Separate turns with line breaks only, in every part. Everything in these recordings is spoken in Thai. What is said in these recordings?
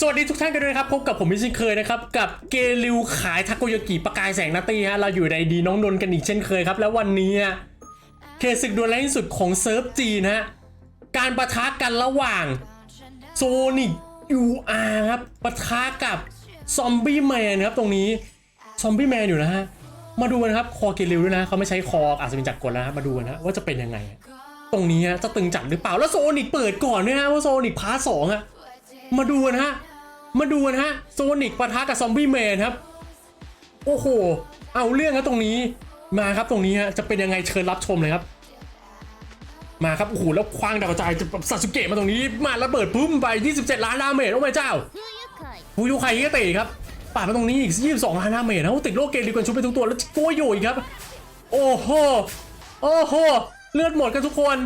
สวัสดีทุกท่านกันด้วยนะครับพบกับผมมิชินเคยนะครับกับเกลิวขายทาโกยากิประกายแสงนาตีฮะเราอยู่ในดีน้องนนกันอีกเช่นเคยครับ แล้ววันนี้เคศึกดวลแรงที่สุดของเซิร์ฟจีนฮะการประทะกันระหว่างโซนิกยูอาร์ครับปะทะกับซอมบี้แมนครับตรงนี้ซอมบี้แมนอยู่นะฮะมาดูกันครับคอเกลิวด้วยนะเขาไม่ใช้คออาจจะเป็นจักรกลแล้วนะมาดูกันนะว่าจะเป็นยังไง ตรงนี้จะตึงจัดหรือเปล่าแล้วโซนิกเปิดก่อนด้วยฮะว่าโซนิกพาร์ทสองอะมาดูนะฮะ มาดูนะฮะโซนิกปะทะกับซอมบี้แมนครับ โอ้โห เอาเรื่องนะตรงนี้มาครับตรงนี้ฮะจะเป็นยังไงเชิญรับชมเลยครับ มาครับโอ้โหแล้วคว้างดาวกระจายจะซาสุเกะมาตรงนี้มาแล้วเปิดปุ๊มไป 27 ล้านดาเมจโอ้ไม่เจ้าฟูยุไคฮิเตะครับปาดมาตรงนี้อีก 22 ล้านดาเมจนะติดโลกเกลีกันชุบไปทุกตัวแล้วโกโยอีกครับ โอ้โหโอ้โหเลือดหมดกันทุกคน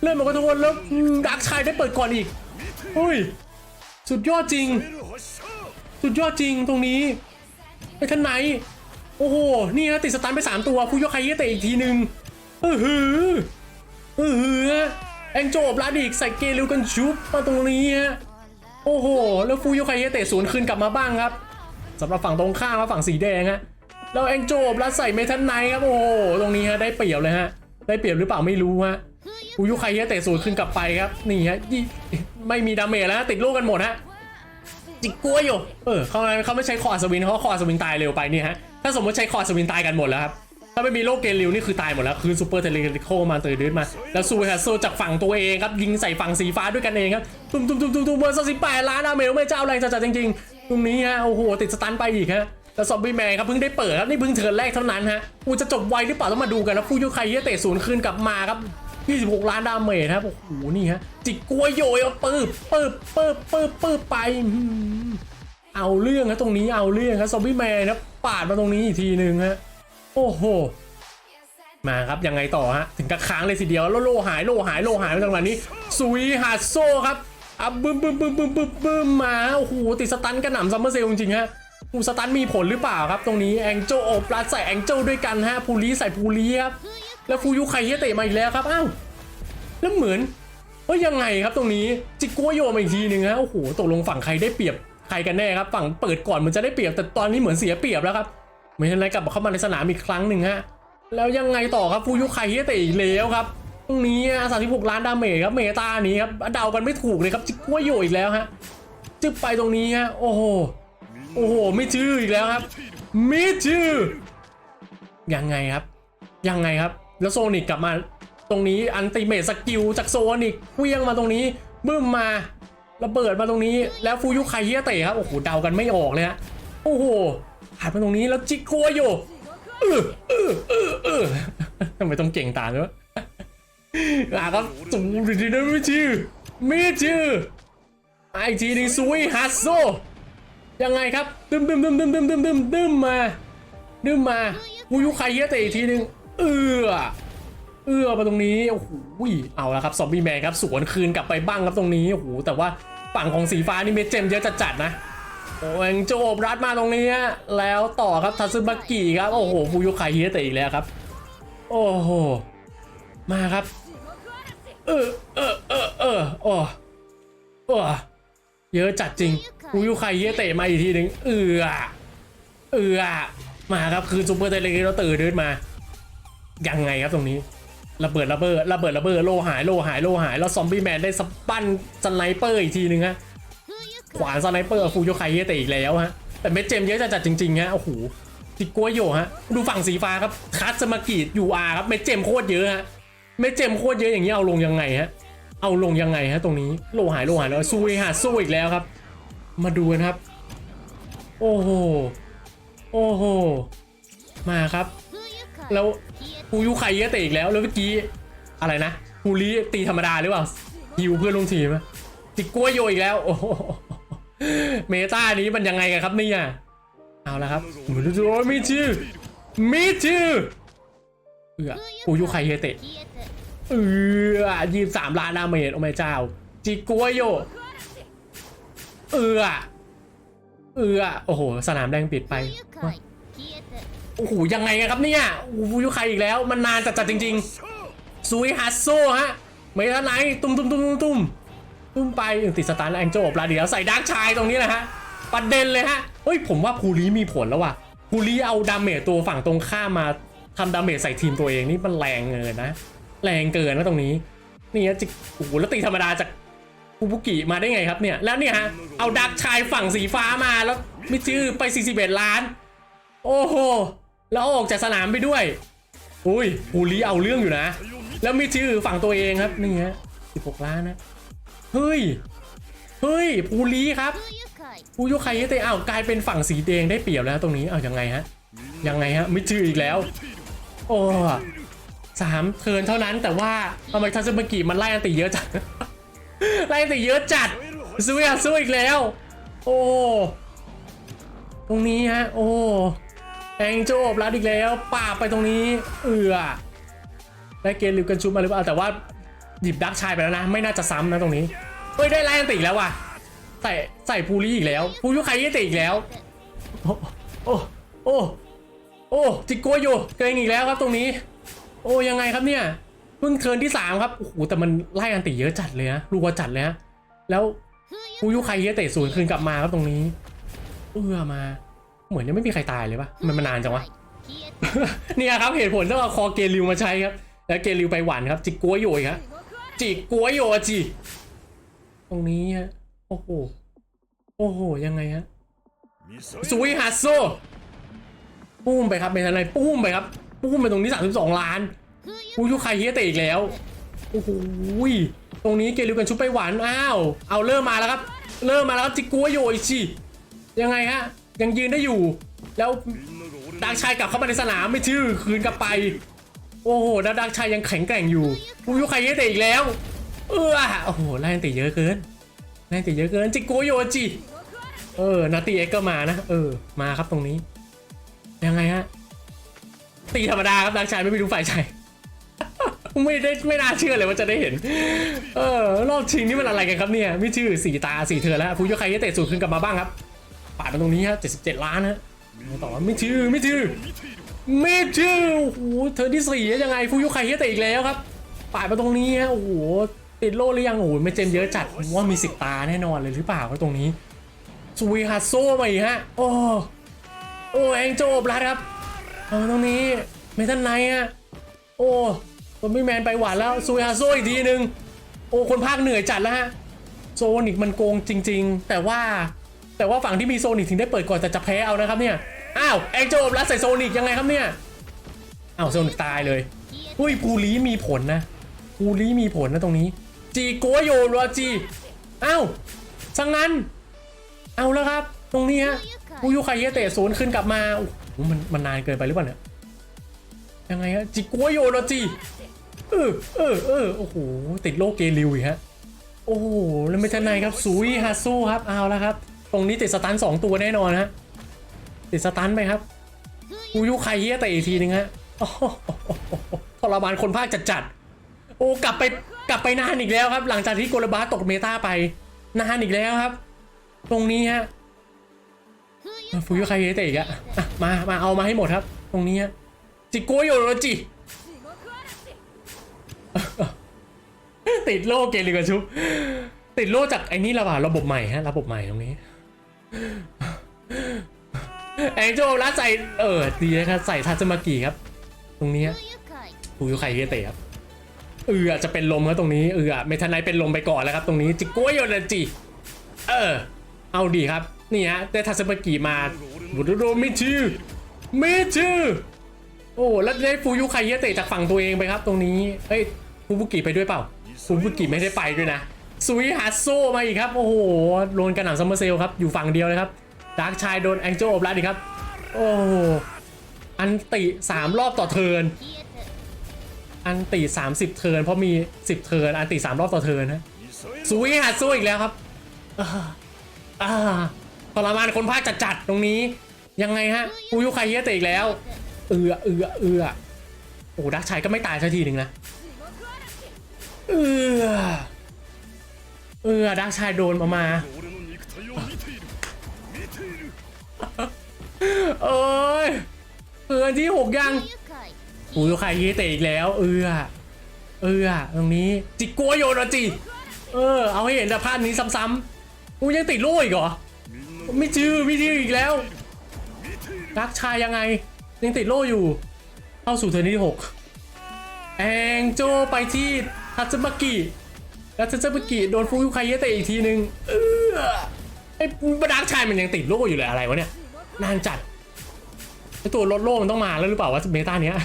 เลือดหมดกันทุกคนแล้วดักชายได้เปิดก่อนอีกอุ้ยสุดยอดจริง สุดยอดจริงตรงนี้ไปข้างในโอ้โห นี่ฮะติดสตันไป 3 ตัวฟูโยคเยเตะอีกทีหนึ่งเออหือเออหือแองโจบลาดิกใส่เกลิวกันชุบมาตรงนี้ฮะ โอ้โห แล้วฟูโยคเยเตะสวนคืนกลับมาบ้างครับสำหรับฝั่งตรงข้ามฝั่งสีแดงฮะแล้วแองโจบล้วใส่เมทันไนท์ครับ โอ้โห ตรงนี้ฮะได้เปรียบเลยฮะ ได้เปรียบหรือเปล่าไม่รู้ฮะฟูยุไคเยเตะสวนคืนกลับไปครับ นี่ฮะไม่มีดาเมจแล้วติดลูกกันหมดฮะ จิกกลัวอยู่ เออเขาเขาไม่ใช้คอร์สวินเพราะคอร์สวินตายเร็วไปนี่ฮะ ถ้าสมมติใช้คอร์สวินตายกันหมดแล้วครับ ถ้าไม่มีโลกเกลิวนี่คือตายหมดแล้ว คือซูเปอร์เทเลโคมาเตอร์ดืดมา แล้วซูฮะโซจากฝั่งตัวเองครับ ยิงใส่ฝั่งสีฟ้าด้วยกันเองครับ ตุ้มตุ้มตุ้มตุ้มตุ้มเบอร์สิบแปดล้านดาเมจไม่เจ้าแรงจัดจริงๆ ตรงนี้ฮะ โอ้โห ติดสตันไปอีกฮะแล้วซอมบี้แมนครับเพิ่งได้เปิดครับนี่เพิ่งเทิร์นแรกเท่านั้นฮะกูจะจบไวหรือเปล่าต้องมาดูกันนะฟูยุไคเยเตะศูนย์คืนกลับมาครับ 26 ล้านดาเมจครับ โอ้โห นี่ฮะ จิกกล้วโยยเอาปืบปืบปืบปืบปืบไป เอาเรื่องครับตรงนี้เอาเรื่องครับซอมบี้แมนนะปาดมาตรงนี้อีกทีหนึ่งฮะ โอ้โห มาครับยังไงต่อฮะ ถึงกับค้างเลยทีเดียวแล้วโลหายโลหายโลหายไปจังหวะนี้ซุยหาดโซครับอะบึ้มบึ้มบึ้มบึ้มบึ้มบึ้มมาโอ้โหติดสตันกระหน่ำซัมเมอร์เซลจริงๆฮะอูสตันมีผลหรือเปล่าครับ ตรงนี้แองเจลโอบรัดใส่แองเจลด้วยกันฮะพูลีใส่พูลีครับแล้วฟูยุไคเฮเตะมาอีกแล้วครับอ้าว แล้วเหมือนว่ายังไงครับตรงนี้จิกัวโยมาอีกทีหนึ่งฮะโอ้โหตกลงฝั่งใครได้เปรียบใครกันแน่ครับ ฝั่งเปิดก่อนมันจะได้เปรียบแต่ตอนนี้เหมือนเสียเปรียบแล้วครับไม่เป็นไรกลับเข้ามาในสนามอีกครั้งหนึ่งฮะแล้วยังไงต่อครับฟูยุคไคเฮเตะอีกแล้วครับตรงนี้สามสิบหกล้านดาเมจครับเมตานี้ครับเดากันไม่ถูกเลยครับจิกกัวโยอีกแล้วฮะจึ๊บไปตรงนี้ฮะโอ้โหโอ้โหไม่ชื่ออีกแล้วครับไม่ชื่อยังไงครับ ยังไงครับ แล้วโซนิกกลับมา ตรงนี้อันติเมตสกิลจากโซนิกเวี้ยงมาตรงนี้บึ้มมาระเบิดมาตรงนี้แล้วฟูยุไคเฮียเตะครับโอ้โหเดากันไม่ออกเลยฮะโอ้โหหายไปตรงนี้แล้วจิกโกโยเออเออเออเออทำไมต้องเก่งตามด้วยอะครับสูงดีนะม่ชื่อไม่ชื่อไอทีนี่ซุยฮัสโซยังไงครับดึมดึมดึมดึมดึมดึมดึมดึมมาดึมมาฟูยุไคเฮียเตะอีกทีนึงเออ เอื้อมาตรงนี้โอ้โหเอาละครับซอมบี้แมนครับสวนคืนกลับไปบ้างครับตรงนี้โอ้โหแต่ว่าฝั่งของสีฟ้านี่เมดเจมเยอะจัดๆนะโอ้ยโจบรัดมาตรงนี้แล้วต่อครับทัซึมากิครับโอ้โหฟูยุไคเฮียเตะอีกแล้วครับ โอ้โหมาครับ เออเออเออเออโอ้โอ้เยอะจัดจริงฟูยุไคเฮียเตะมาอีกทีหนึ่งเอือเออมาครับคือซูเปอร์เทเลเราตื่นเดินมายังไงครับตรงนี้ ระเบิดระเบิดระเบิดระเบิดโลหายโลหายโลหาย แล้วซอมบี้แมนได้สปั้นสไนเปอร์อีกทีนึงฮะขวานสไนเปอร์ฟูโยไคเยแต่อีกแล้วฮะแต่เมจเจมเยอะจัดจัดจริงๆฮะโอ้โหติกัวโยฮะดูฝั่งสีฟ้าครับคัสสมากีดยูอาร์ครับเมจเจมโคตรเยอะฮะเมจเจมโคตรเยอะอย่างนี้เอาลงยังไงฮะเอาลงยังไงฮะตรงนี้โลหายโลหายแล้วซูยฮะสู้อีกแล้วครับ มาดูนะครับ โอ้โหโอ้โหมาครับ แล้ว กูยุใคเยอะเตะอีกแล้วแล้วเมื่อกี้อะไรนะกูรีตีธรรมดาหรือเปล่าฮิวเพื่อนลงวมทีมติกัวโยอีกแล้วโอ้เมตานี้มันยังไงกันครับนี่อะเอาละครับโอ้มีชื่อมีชื่อเอือกูยุใคเยเตะเอือยีบสามล้านดาเมจโอ้ไม่เจ้า จิกัวโยเอือเอือโอ้โห สนามแดงปิดไป โอ้โหยังไงกันครับเนี่ยโอ้โหยูใครอีกแล้วมันนานจัดๆจริงๆซุยฮัสโซฮะไม่ทันไหนตุ้มตุ้มตุ้มตุ้มตุ้มปุ้มไปติดสตาร์แล้วแองเจิลอบลาดีแล้วใส่ดาร์กชายตรงนี้แหละฮะประเด็นเลยฮะเฮ้ยผมว่าภูริมีผลแล้วว่ะภูริเอาดาเมจตัวฝั่งตรงข้ามมาทำดาเมจใส่ทีมตัวเองนี่มันแรงเกินนะ แรงเกินนะตรงนี้ นี่ฮะจิโอ้โหแล้วตีธรรมดาจากคูบุกิมาได้ไงครับเนี่ยแล้วเนี่ยฮะเอาดักชายฝั่งสีฟ้ามาแล้วมิชื่อไป 41 ล้าน โอ้โห แล้วออกจากสนามไปด้วย อุ้ยฮูลีเอาเรื่องอยู่นะ แล้วมีชื่อฝั่งตัวเองครับ นี่ฮะสิบหกล้านนะ เฮ้ย เฮ้ยฮูลีครับฮูยุคายเตะอ้าวกลายเป็นฝั่งสีแดงได้เปรียบแล้วตรงนี้เอาวยังไงฮะ ยังไงฮะมิชื่ออีกแล้ว โอ้สามเทินเท่านั้นแต่ว่าทำไมทัศมกิมันไล่อันติเยอะจัด ไล่อันติเยอะจัดสู้อะสู้อีกแล้ว โอ้ ตรงนี้ฮะ โอ้ แองโจบลัดอีกแล้วป่าไปตรงนี้ เอือได้เกณฑ์ลิวกันชุบมาหรือเปล่าแต่ว่าหยิบดักชายไปแล้วนะ ไม่น่าจะซ้ำนะตรงนี้เฮ้ยได้ไล่อันติแล้วว่ะใส่ใส่ภูริอีกแล้วภูยุใครยี่ติอีกแล้วโอ้โอ้โอ้โอ้จิกโกโยเกรงอีกแล้วครับตรงนี้ โอ้ยังไงครับเนี่ยเพิ่งเทินที่สามครับโอ้โหแต่มันไล่อันติเยอะจัดเลยนะรัวจัดเลยนะแล้ว
空
ภูยุใครยี่เตะศูนย์คืนกลับมาครับตรงนี้ เอื้อมา เหมือนยังไม่มีใครตายเลยปะมันมานานจังวะ เนี่ยครับเหตุผลต้องเอาคอเกลิวมาใช้ครับ แล้วเกลิวไปหวานครับ จิกกัวโยยครับจิกกัวโยจิตรงนี้ฮะโอ้โหโอ้โหยังไงฮะซุยฮัสโซปุ้มไปครับเป็นอะไรปุ้มไปครับปุ้มไปตรงนี้ 32 ล้านผู้ชุกใครเฮียเตะอีกแล้วโอ้โหตรงนี้เกลิวกันชุบไปหวานอ้าวเอาเริ่มมาแล้วครับ เริ่มมาแล้วครับจิกกัวโยอิชิยังไงฮะ ยังยืนได้อยู่ แล้วดักชายกลับเข้ามาในสนามไม่ชื่อคืนกลับไป โอ้โหแล้วดักชายยังแข็งแกร่งอยู่ผู้ยุคใครเฮียเตะอีกแล้ว เออโอ้โหแรงตีเยอะเกินแรงตีเยอะเกินจิกกัวโยจิเออนาตีเอ็กก็มานะเออมาครับตรงนี้ ยังไงฮะตีธรรมดาครับดักชายไม่ไปดูฝ่ายชายไม่ได้ไม่น่าเชื่อเลยว่าจะได้เห็น เออรอบชิงนี่มันอะไรกันครับเนี่ยไม่ชื่อสีตาสีเธอแล้วผู้ยกใครจะเตะสูตรขึ้นกลับมาบ้างครับ ปาดมาตรงนี้ฮะเจ็ดสิบเจ็ดล้านฮะต่อไม่ชื่อไม่ชื่อไม่ชื่อโอ้โหเธอที่สี่ยังไงผู้ยกใครจะเตอีกแล้วครับปาดมาตรงนี้ฮะโอ้โหติดโล่หรือยังโอ้โหไม่เจมเยอะจัดว่ามีสิบตาแน่นอนเลยหรือเปล่าครับตรงนี้สวีฮัตโซมาอีกฮะโอ้โอ้แองโจบลัดครับเอาตรงนี้เมทันไนฮะโอ้ซอมบี้แมนไปหวานแล้วซูฮาโซอีกทีนึง โอ้ คนภาคเหนื่อยจัดแล้วฮะ โซนิกมันโกงจริง ๆ แต่ว่า แต่ว่าฝั่งที่มีโซนิกถึงได้เปิดก่อนแต่จะแพ้เอานะครับเนี่ย อ้าวแองเจลรัสใส่โซนิกยังไงครับเนี่ย อ้าวโซนิกตายเลย อุ้ยปูรีมีผลนะปูรีมีผลนะตรงนี้ จีโกโยโรจีอ้าวสังนั้น เอาแล้วครับ ตรงนี้ฮะ
ปู
ยุคเยเตะศูนขึ้นกลับมาโอ้มันมันนานเกินไปหรือเปล่าเนี่ยยังไงฮะจิกัวโยโรจีเออเออเออโอ้โหติดโลกเกลิวอีกฮะโอ้โหแล้วไม่ทันไหนครับซุยฮาซูครับเอาแล้วครับ ตรงนี้ติดสตันสองตัวแน่นอนฮะติดสตันไปครับกูยุคใครเฮียแต่อีกทีนึงฮะทรมานคนภาคจัดจัดโอ้กลับไปกลับไปนานอีกแล้วครับ หลังจากที่โกลบาตกเมตาไปนานอีกแล้วครับ ตรงนี้ฮะฟูยุครเฮแต่อีกอะมามาเอามาให้หมดครับ ตรงนี้ฮะจิโกโยโรจิติดโล่เกลิกาชุบติดโล่จากไอ้นี่ระบาดระบบใหม่ฮะระบบใหม่ตรงนี้ แองโจลัดใส่เออดีนะครับใส่ทาชมากิครับ ตรงนี้ฟูยุไคเฮเตะครับเออจะเป็นลมครับตรงนี้เออเมทานายเป็นลมไปก่อนแล้วครับ ตรงนี้จิกัวโยนจิเออ เอาดีครับนี่ฮะได้ทาชมากิมาบุรุโรมิชิมิชิโอ้แล้วได้ฟูยุไคเฮเตะจากฝั่งตัวเองไปครับ ตรงนี้เฮ้ยฟูบุกิไปด้วยเปล่าฟูบุกิไม่ได้ไปด้วยนะ สวีฮัตโซมาอีกครับ โอ้โหโดนกระหน่ำซัมเมอร์เซลครับ อยู่ฝั่งเดียวเลยครับดาร์กชายโดนแองเจิลอบลัดอีกครับ โอ้อันติ 3 รอบต่อเทิน อันติ 30 เทิน เพราะมี 10 เทิน อันติ 3 รอบต่อเทินนะสวีฮัตโซอีกแล้วครับอ่าทรมานคนภาคจัดๆตรงนี้ ยังไงฮะฟูยุคาเฮียเตะอีกแล้ว เอือเอือเอือโอ้ดาร์กชายก็ไม่ตายสักทีหนึ่งนะเอือ เออดักชายโดนมามาเอ้ยเพื่อนที่หกยังอูยูคายยีเตะอีกแล้ว เออเออตรงนี้จิกัวโยนจิเออ เอาให้เห็นแต่ภาพนี้ซ้ำๆกูยังติดโล่อีกเหรอไม่ชื่อไม่ชื่ออีกแล้วรักชายยังไง ยังติดโล่อยู่ เข้าสู่เทอร์นี้ที่หกแองโจไปที่ฮัตสึมากิ แล้วทัตสึมากิโดนฟูยุไคเยะเตะอีกทีนึง เออไอ้บดักชายมันยังติดโล่อยู่เลยอะไรวะเนี่ยนานจัดไอ้ตัวลดโล่มันต้องมาแล้วหรือเปล่าวะเมตาเนี้ย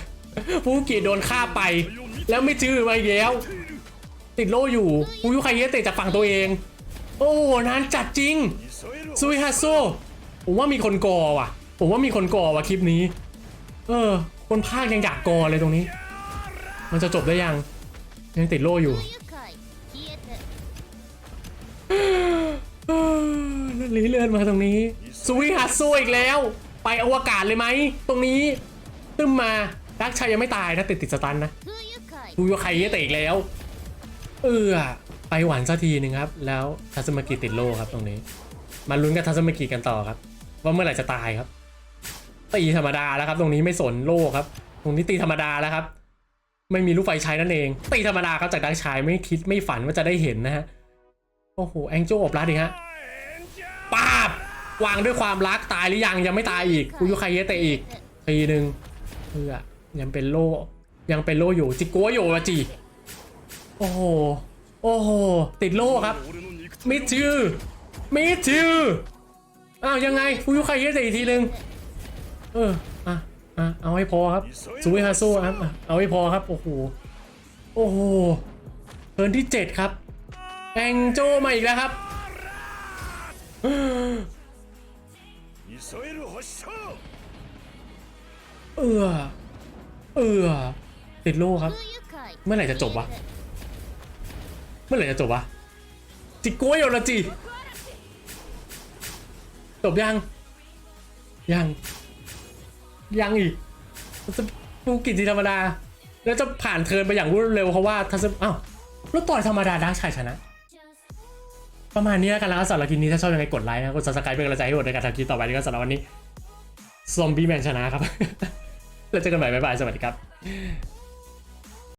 ฟูยุกิโดนฆ่าไป แล้วไม่จื้อมาอีกแล้ว ติดโล่อยู่ฟูยุไคเยะเตะจากฝั่งตัวเอง โอ้นานจัดจริงซุยฮาโซผมว่ามีคนกอว่ะ ผมว่ามีคนกอว่ะคลิปนี้ เออ คนภาคยังอยากกอเลยตรงนี้ มันจะจบได้ยัง ยังติดโล่อยู่
รี
เลื่อนมาตรงนี้สุวิหัสสู้อีกแล้ว ไปอวกาศเลยไหม ตรงนี้ ตึ้มมาดักชัยยังไม่ตายนะติดติดสตันนะดูว่าใคเยเตะอีกแล้ว เออไปหวานสักทีนึงครับ แล้วทัสมกิติดโลครับตรงนี้ มาลุ้นกับทัสมกิกันต่อครับ ว่าเมื่อไหร่จะตายครับตีธรรมดาแล้วครับ ตรงนี้ไม่สนโลครับ ตรงนี้ตีธรรมดาแล้วครับ ไม่มีลูกไฟใช้นั่นเองตีธรรมดาครับจากดักชายไม่คิดไม่ฝันว่าจะได้เห็นนะฮะโอ้โหแองโจอบรัดดิฮะ วางด้วยความรักตายหรือยังยังไม่ตายอีกกูยุคายเยเตะอีกปีหนึ่งเพื่อยังเป็นโลยังเป็นโลอยู่จิโกโยจิโอ้โหโอ้โหติดโลครับมิดชื่อมิดชื่ออ้าวยังไงกูยุคายเยเตะอีกทีหนึ่งเอออะอะเอาให้พอครับซูเวฮาโซครับเอาให้พอครับโอ้โหโอ้โหเพิร์นที่เจ็ดครับแองโจมาอีกแล้วครับ เออ เออ ติดโล่ครับ เมื่อไหร่จะจบวะ เมื่อไหร่จะจบวะ จิโกยโยนาจีจบยัง ยัง ยังอีกจะฟูกิจธรรมดา แล้วจะผ่านเทินไปอย่างรวดเร็วเพราะว่าทัศน์อ้าวแล้วต่อยธรรมดาด้กชายชนะ ประมาณนี้แล้วกันแล้วสำหรับคลิปนี้ถ้าชอบยังไงกดไลค์นะกดซับสไครป์เป็นกำลังใจให้ผมในการทำคลิปต่อไปนี้ก็สำหรับวันนี้ซอมบี้แมนชนะครับ แล้วเจอกันใหม่บ๊ายบายสวัสดีครับ